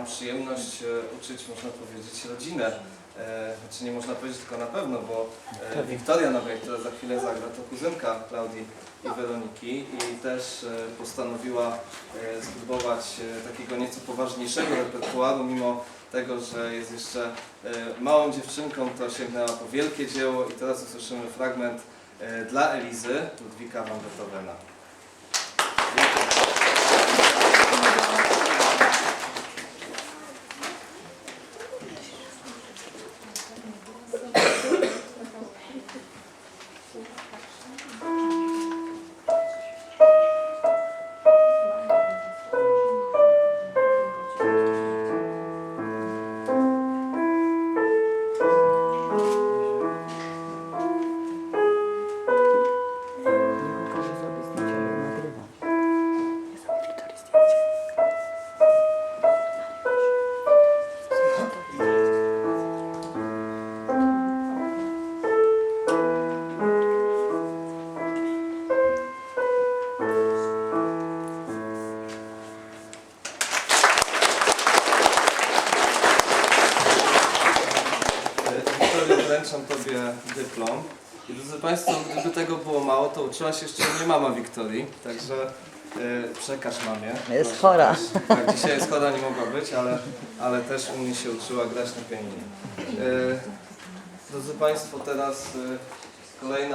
mam przyjemność e, uczyć, można powiedzieć, rodzinę. E, Znaczy nie można powiedzieć tylko na pewno, bo e, Wiktoria Nowej, która za chwilę zagra, to kuzynka Klaudii i Weroniki i też postanowiła spróbować takiego nieco poważniejszego repertuaru, mimo tego, że jest jeszcze małą dziewczynką, to sięgnęła po wielkie dzieło i teraz usłyszymy fragment dla Elizy Ludwika van Beethovena. Дякую. Wręczam Tobie dyplom. I drodzy Państwo, gdyby tego było mało, to uczyła się jeszcze nie mama Wiktorii, także e, przekaż mamie. Jest Proszę chora. też. Tak, dzisiaj jest chora, nie mogła być, ale, ale też u mnie się uczyła grać na pianinie. E, drodzy Państwo, teraz e, kolejna